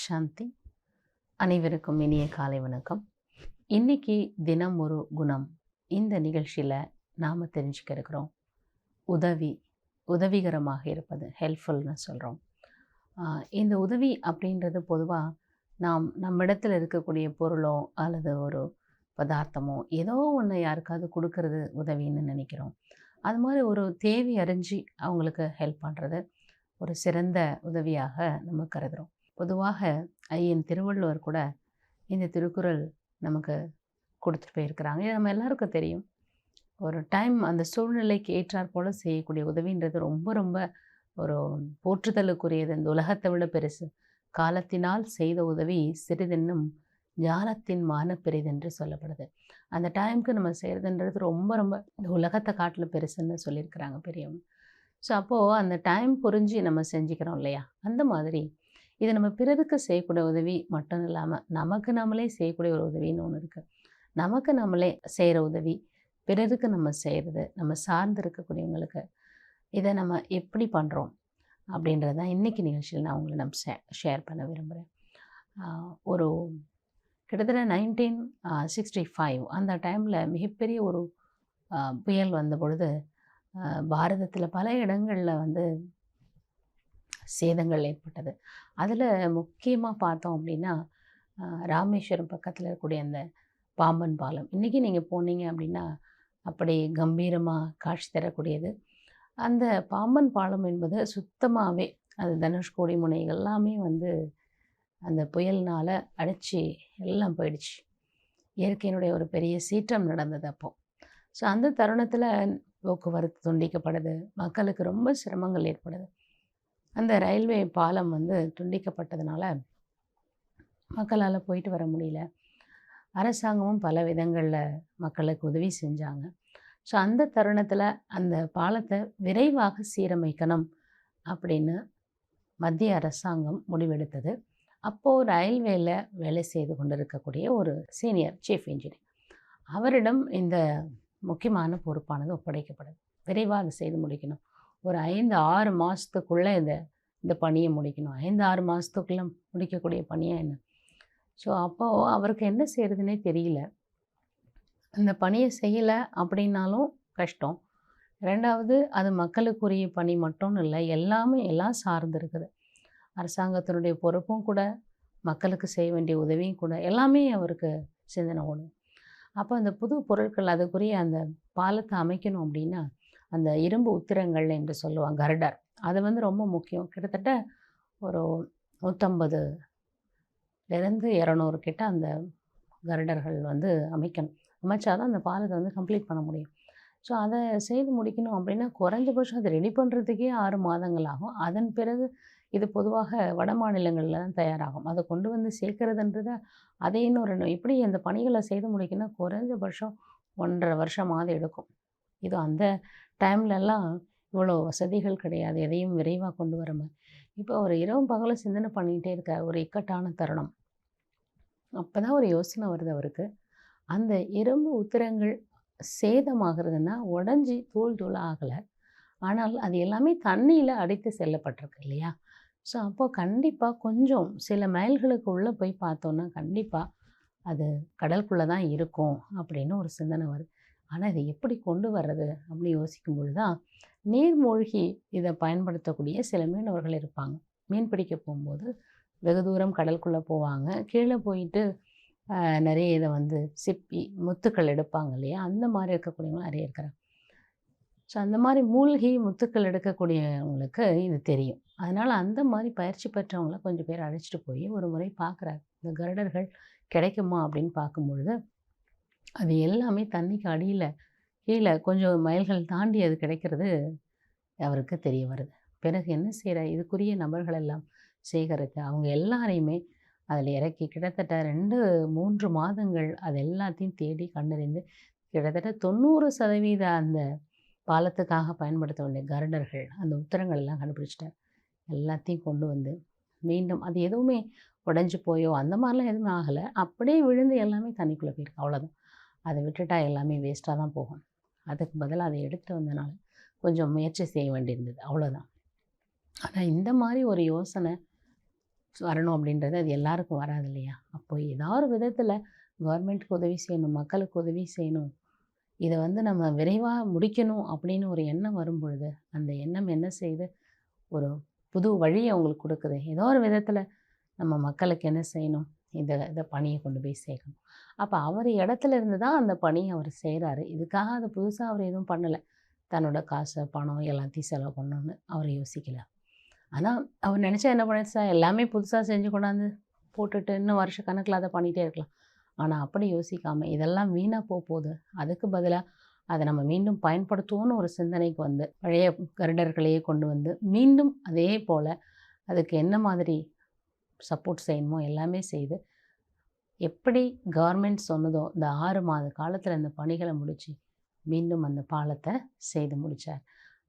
சாந்தி அனைவருக்கும் இனிய காலை வணக்கம். இன்னைக்கு தினம் ஒரு குணம். இந்த நிகழ்ச்சியில் நாம் தெரிஞ்சுக்க இருக்கிறோம். உதவி உதவிகரமாக இருப்பது ஹெல்ப்ஃபுல்னு சொல்கிறோம் இந்த உதவி அப்படின்றது பொதுவாக நாம் நம்மிடத்தில் இருக்கக்கூடிய பொருளோ அல்லது ஒரு பதார்த்தமோ ஏதோ ஒன்று யாருக்காவது கொடுக்கறது உதவின்னு நினைக்கிறோம். அது மாதிரி ஒரு தேவை அறிஞ்சு அவங்களுக்கு ஹெல்ப் பண்ணுறது ஒரு சிறந்த உதவியாக நம்ம கருதுகிறோம் பொதுவாக ஐயன் திருவள்ளுவர் கூட இந்த திருக்குறள் நமக்கு கொடுத்துட்டு போயிருக்கிறாங்க. இது நம்ம எல்லாருக்கும் தெரியும். ஒரு டைம் அந்த சூழ்நிலைக்கு ஏற்றாற் போல் செய்யக்கூடிய உதவின்றது ரொம்ப ரொம்ப ஒரு போற்றுதலுக்குரியது. இந்த உலகத்தை விட பெருசு. காலத்தினால் செய்த உதவி சிறிதென்னும் ஞானத்தின் மான பெரிதென்று சொல்லப்படுது. அந்த டைமுக்கு நம்ம செய்கிறதுன்றது ரொம்ப ரொம்ப இந்த உலகத்தை காட்டில் பெருசுன்னு சொல்லியிருக்கிறாங்க பெரியவங்க. ஸோ அப்போது அந்த டைம் புரிஞ்சு நம்ம செஞ்சுக்கிறோம் இல்லையா? அந்த மாதிரி இது நம்ம பிறருக்கு செய்யக்கூடிய உதவி மட்டும் இல்லாமல் நமக்கு நம்மளே செய்யக்கூடிய ஒரு உதவின்னு ஒன்று இருக்குது நமக்கு நம்மளே செய்கிற உதவி பிறருக்கு நம்ம செய்கிறது நம்ம சார்ந்து இருக்கக்கூடியவங்களுக்கு இதை நம்ம எப்படி பண்ணுறோம் அப்படின்றது தான் இன்றைக்கி நிகழ்ச்சியில் நான் உங்களை நம்ம ஷே ஷேர் பண்ண விரும்புகிறேன் ஒரு கிட்டத்தட்ட நைன்டீன் சிக்ஸ்டி ஃபைவ் அந்த டைமில் மிகப்பெரிய ஒரு புயல் வந்த பொழுது பாரதத்தில் பல இடங்களில் வந்து சேதங்கள் ஏற்பட்டது. அதில் முக்கியமாக பார்த்தோம் அப்படின்னா ராமேஸ்வரம் பக்கத்தில் இருக்கக்கூடிய அந்த பாம்பன் பாலம். இன்றைக்கி நீங்கள் போனீங்க அப்படின்னா அப்படி கம்பீரமாக காட்சி தரக்கூடியது. அந்த பாம்பன் பாலம் என்பது சுத்தமாகவே அது தனுஷ்கோடி முனை எல்லாமே வந்து அந்த புயல்னால் அடித்து எல்லாம் போயிடுச்சு. இயற்கையினுடைய ஒரு பெரிய சீற்றம் நடந்தது அப்போது ஸோ அந்த தருணத்தில் போக்குவரத்து துண்டிக்கப்படுது. மக்களுக்கு ரொம்ப சிரமங்கள் ஏற்படுது. அந்த ரயில்வே பாலம் வந்து துண்டிக்கப்பட்டதுனால மக்களால் போயிட்டு வர முடியல. அரசாங்கமும் பல விதங்களில் மக்களுக்கு உதவி செஞ்சாங்க. ஸோ அந்த தருணத்தில் அந்த பாலத்தை விரைவாக சீரமைக்கணும் அப்படின்னு மத்திய அரசாங்கம் முடிவெடுத்தது. அப்போது ரயில்வேல வேலை செய்து கொண்டிருக்கக்கூடிய ஒரு சீனியர் சீஃப் இன்ஜினியர் அவரிடம் இந்த முக்கியமான பொறுப்பானது ஒப்படைக்கப்படுது விரைவாக அதை செய்து முடிக்கணும். ஒரு ஐந்து ஆறு மாதத்துக்குள்ளே இந்த இந்த பணியை முடிக்கணும். ஐந்து ஆறு மாதத்துக்குள்ளே முடிக்கக்கூடிய பணியாக என்ன? ஸோ அப்போது அவருக்கு என்ன செய்கிறதுனே தெரியல. அந்த பணியை செய்யலை அப்படின்னாலும் கஷ்டம். ரெண்டாவது அது மக்களுக்குரிய பணி மட்டும்னு இல்லை எல்லாமே எல்லாம் சார்ந்து இருக்குது. அரசாங்கத்தினுடைய பொறுப்பும் கூட மக்களுக்கு செய்ய வேண்டிய உதவியும் கூட எல்லாமே அவருக்கு சிந்தனை ஓடும். அப்போ அந்த புது பொருட்கள் அதுக்குரிய அந்த பாலத்தை அமைக்கணும் அப்படின்னா அந்த இரும்பு உத்திரங்கள் என்று சொல்லுவாங்க கருடர். அது வந்து ரொம்ப முக்கியம். கிட்டத்தட்ட ஒரு நூற்றம்பதுலேருந்து இரநூறு கிட்ட அந்த கருடர்கள் வந்து அமைக்கணும். அமைச்சாதான் அந்த பாலத்தை வந்து கம்ப்ளீட் பண்ண முடியும். ஸோ அதை செய்து முடிக்கணும் அப்படின்னா குறைஞ்சபட்சம் அதை ரெடி பண்ணுறதுக்கே ஆறு மாதங்கள் ஆகும். அதன் பிறகு இது பொதுவாக வட மாநிலங்களில் தான் தயாராகும். அதை கொண்டு வந்து சேர்க்கறதுன்றத அதை இன்னொரு இப்படி இந்த பணிகளை செய்து முடிக்கணும் குறைஞ்சபட்சம் ஒன்றரை வருஷமாவது எடுக்கும். இது அந்த டைம்லலாம் இவ்வளோ வசதிகள் கிடையாது எதையும் விரைவாக கொண்டு வர மாதிரி இப்போ ஒரு இரவும் பகலும் சிந்தனை பண்ணிகிட்டே இருக்க ஒரு இக்கட்டான தருணம். அப்போ தான் ஒரு யோசனை வருது அவருக்கு. அந்த இரும்பு உத்திரங்கள் சேதமாகிறதுனா உடஞ்சி தூள் தூள் ஆகலை. ஆனால் அது எல்லாமே தண்ணியில் அடைத்து செல்லப்பட்டிருக்கு இல்லையா? ஸோ அப்போது கண்டிப்பாக கொஞ்சம் சில மைல்களுக்கு உள்ளே போய் பார்த்தோன்னா கண்டிப்பாக அது கடலுக்குள்ளே தான் இருக்கும் அப்படின்னு ஒரு சிந்தனை வருது. ஆனால் இதை எப்படி கொண்டு வர்றது? அப்படின்னு யோசிக்கும் பொழுது தான் நீர்மூழ்கி இதை பயன்படுத்தக்கூடிய சில மீனவர்கள் இருப்பாங்க. மீன் பிடிக்க போகும்போது வெகு தூரம் கடலுக்குள்ளே போவாங்க. கீழே போயிட்டு நிறைய இதை வந்து சிப்பி முத்துக்கள் எடுப்பாங்க இல்லையா? அந்த மாதிரி இருக்கக்கூடியவங்க நிறைய இருக்கிறாங்க. ஸோ அந்த மாதிரி மூழ்கி முத்துக்கள் எடுக்கக்கூடியவங்களுக்கு இது தெரியும். அதனால் அந்த மாதிரி பயிற்சி பெற்றவங்கள கொஞ்சம் பேர் அழைச்சிட்டு போய் ஒரு முறை பார்க்குறாரு. இந்த கருடர்கள் கிடைக்குமா அப்படின்னு பார்க்கும்பொழுது அது எல்லாமே தண்ணிக்கு அடியில் கீழே கொஞ்சம் மைல்கள் தாண்டி அது கிடைக்கிறது அவருக்கு தெரிய வருது. பிறகு என்ன செய்கிற இதுக்குரிய நபர்கள் எல்லாம் சேகரித்து அவங்க எல்லாரையுமே அதில் இறக்கி கிட்டத்தட்ட ரெண்டு மூன்று மாதங்கள் அது எல்லாத்தையும் தேடி கண்டறிந்து கிட்டத்தட்ட தொண்ணூறு சதவீத அந்த பாலத்துக்காக பயன்படுத்த வேண்டிய கருடர்கள் அந்த உத்தரங்கள் எல்லாம் கண்டுபிடிச்சிட்டார். எல்லாத்தையும் கொண்டு வந்து மீண்டும் அது எதுவுமே உடஞ்சி போயோ அந்த மாதிரிலாம் எதுவுமே ஆகலை. அப்படியே விழுந்து எல்லாமே தண்ணிக்குள்ளே போயிருக்கு. அவ்வளோதான் அதை விட்டுட்டா எல்லாமே வேஸ்ட்டாக தான் போகும். அதுக்கு பதிலாக அதை எடுத்துகிட்டு வந்தனால கொஞ்சம் முயற்சி செய்ய வேண்டியிருந்தது. அவ்வளோதான் ஆனால் இந்த மாதிரி ஒரு யோசனை வரணும் அப்படின்றது அது எல்லாருக்கும் வராது இல்லையா? அப்போ ஏதாவது ஒரு விதத்தில் கவர்மெண்ட்டுக்கு உதவி செய்யணும் மக்களுக்கு உதவி செய்யணும் இதை வந்து நம்ம விரைவாக முடிக்கணும் அப்படின்னு ஒரு எண்ணம் வரும் பொழுது அந்த எண்ணம் என்ன செய்யுது ஒரு புது வழியை அவங்களுக்கு கொடுக்குது. ஏதோ ஒரு விதத்தில் நம்ம மக்களுக்கு என்ன செய்யணும்? இந்த இதை பணியை கொண்டு போய் சேர்க்கணும். அப்போ அவர் இடத்துல இருந்து தான் அந்த பணியை அவர் செய்கிறாரு இதுக்காக அது புதுசாக அவர் எதுவும் பண்ணலை. தன்னோட காசை பணம் எல்லாத்தையும் செலவு பண்ணணும்னு அவர் யோசிக்கல. ஆனால் அவர் நினச்சா என்ன பண்ணிடுச்சா எல்லாமே புதுசாக செஞ்சு கொண்டாந்து போட்டுட்டு இன்னும் வருஷ கணக்கில் அதை பண்ணிகிட்டே இருக்கலாம். ஆனால் அப்படி யோசிக்காமல் இதெல்லாம் வீணாக போக போகுது. அதுக்கு பதிலாக அதை நம்ம மீண்டும் பயன்படுத்துவோம்னு ஒரு சிந்தனைக்கு வந்து பழைய கருடர்களையே கொண்டு வந்து மீண்டும் அதே போல் அதுக்கு என்ன மாதிரி சப்போர்ட் செய்யணுமோ எல்லாமே செய்து எப்படி கவர்மெண்ட் சொன்னதோ இந்த ஆறு மாத காலத்தில் இந்த பணிகளை முடித்து மீண்டும் அந்த பாலத்தை செய்து முடித்தார்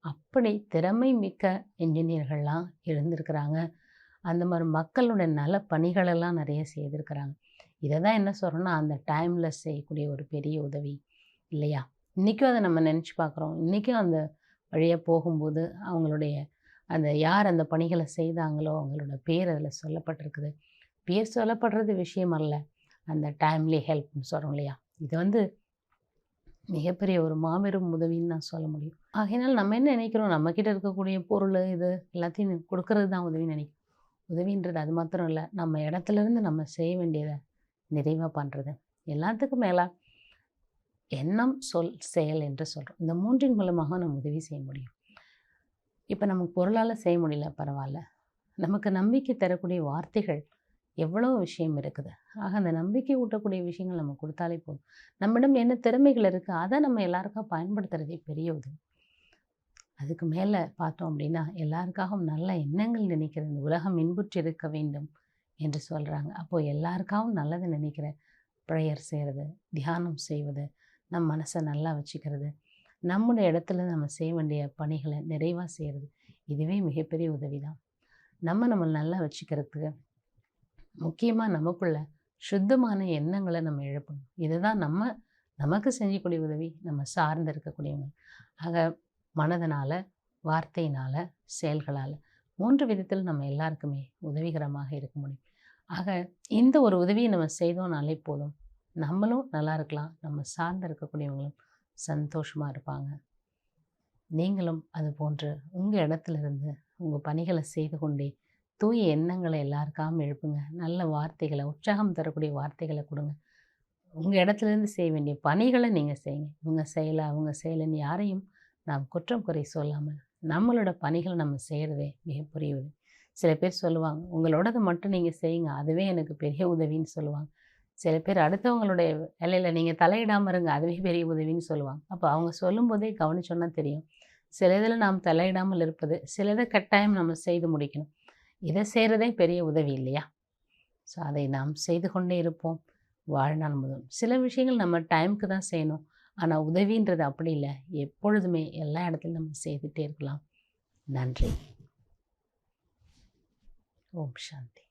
அப்படி திறமை மிக்க இன்ஜினியர்கள்லாம் இருந்திருக்கிறாங்க அந்த மாதிரி மக்களுடைய நல பணிகளெல்லாம் நிறைய செய்திருக்கிறாங்க. இதை தான் என்ன சொல்கிறோன்னா அந்த டைமில் செய்யக்கூடிய ஒரு பெரிய உதவி இல்லையா? இன்றைக்கும் அதை நம்ம நினச்சி பார்க்குறோம். இன்றைக்கும் அந்த வழியாக போகும்போது அவங்களுடைய அந்த யார் அந்த பணிகளை செய்தாங்களோ அவங்களோட பேர் அதில் சொல்லப்பட்டிருக்குது. பேர் சொல்லப்படுறது விஷயம் அல்ல. அந்த டைம்லி ஹெல்ப்னு சொல்கிறோம் இல்லையா? இது வந்து மிகப்பெரிய ஒரு மாபெரும் உதவின்னு நான் சொல்ல முடியும். ஆகையினால் நம்ம என்ன நினைக்கிறோம்? நம்மக்கிட்ட இருக்கக்கூடிய பொருள் இது எல்லாத்தையும் கொடுக்கறது தான் உதவின்னு நினைக்கிறோம். உதவின்றது அது மாத்திரம் இல்லை. நம்ம இடத்துலேருந்து நம்ம செய்ய வேண்டியதை நிறைவாக பண்ணுறது எல்லாத்துக்கும் மேலே எண்ணம் சொல் செயல் என்று சொல்கிறோம் இந்த மூன்றின் மூலமாக நம்ம உதவி செய்ய முடியும். இப்போ நமக்கு பொருளால் செய்ய முடியல பரவாயில்ல நமக்கு நம்பிக்கை தரக்கூடிய வார்த்தைகள் எவ்வளோ விஷயம் இருக்குது. ஆக அந்த நம்பிக்கை ஊட்டக்கூடிய விஷயங்கள் நம்ம கொடுத்தாலே போதும். நம்மிடம் என்ன திறமைகள் இருக்குது அதை நம்ம எல்லாருக்கும் பயன்படுத்துகிறதே பெரிய உதவி. அதுக்கு மேலே பார்த்தோம் அப்படின்னா எல்லாருக்காகவும் நல்ல எண்ணங்கள் நினைக்கிற இந்த உலகம் இன்புற்று இருக்க வேண்டும் என்று சொல்கிறாங்க அப்போது எல்லாருக்காகவும் நல்லது நினைக்கிற ப்ரேயர் செய்கிறது தியானம் செய்வது நம் மனசை நல்லா வச்சுக்கிறது நம்முடைய இடத்துல நம்ம செய்ய வேண்டிய பணிகளை நிறைவாக செய்கிறது இதுவே மிகப்பெரிய உதவி தான் நம்ம நம்ம நல்லா வச்சுக்கிறதுக்கு முக்கியமாக நமக்குள்ள சுத்தமான எண்ணங்களை நம்ம இழப்பணும் இதுதான் நம்ம நமக்கு செஞ்சக்கூடிய உதவி நம்ம சார்ந்து இருக்கக்கூடியவங்க. ஆக மனதனால் வார்த்தையினால் செயல்களால் மூன்று விதத்தில் நம்ம எல்லாருக்குமே உதவிகரமாக இருக்க முடியும். ஆக இந்த ஒரு உதவியை நம்ம செய்தோம்னாலே போதும். நம்மளும் நல்லா இருக்கலாம். நம்ம சார்ந்து இருக்கக்கூடியவங்களும் சந்தோஷமாக இருப்பாங்க. நீங்களும் அது போன்று உங்கள் இடத்துல இருந்து உங்கள் பணிகளை செய்து கொண்டே தூய எண்ணங்களை எல்லாருக்காகவும் எழுப்புங்க. நல்ல வார்த்தைகளை உற்சாகம் தரக்கூடிய வார்த்தைகளை கொடுங்க. உங்கள் இடத்துலேருந்து செய்ய வேண்டிய பணிகளை நீங்கள் செய்யுங்க. இவங்க செய்யலை அவங்க செய்யலைன்னு யாரையும் நாம் குற்றம் குறை சொல்லாமல் நம்மளோட பணிகளை நம்ம செய்கிறதே மிகப்பெரிய உதவி. சில பேர் சொல்லுவாங்க உங்களோடது மட்டும் நீங்கள் செய்யுங்க அதுவே எனக்கு பெரிய உதவின்னு சொல்லுவாங்க. சில பேர் அடுத்தவங்களுடைய வேலையில் நீங்கள் தலையிடாமல் இருங்க. அதுவே பெரிய உதவின்னு சொல்லுவாங்க. அப்போ அவங்க சொல்லும்போதே கவனிச்சோன்னா தெரியும். சில இதில் நாம் தலையிடாமல் இருப்பது சிலதை கட்டாயம் நம்ம செய்து முடிக்கணும். இதை செய்கிறதே பெரிய உதவி இல்லையா? ஸோ அதை நாம் செய்து கொண்டே இருப்போம். வாழ்நாள் முதல் சில விஷயங்கள் நம்ம டைமுக்கு தான் செய்யணும். ஆனால் உதவின்றது அப்படி இல்லை. எப்பொழுதுமே எல்லா இடத்துலையும் நம்ம செய்துகிட்டே இருக்கலாம். நன்றி. ஓம் சாந்தி.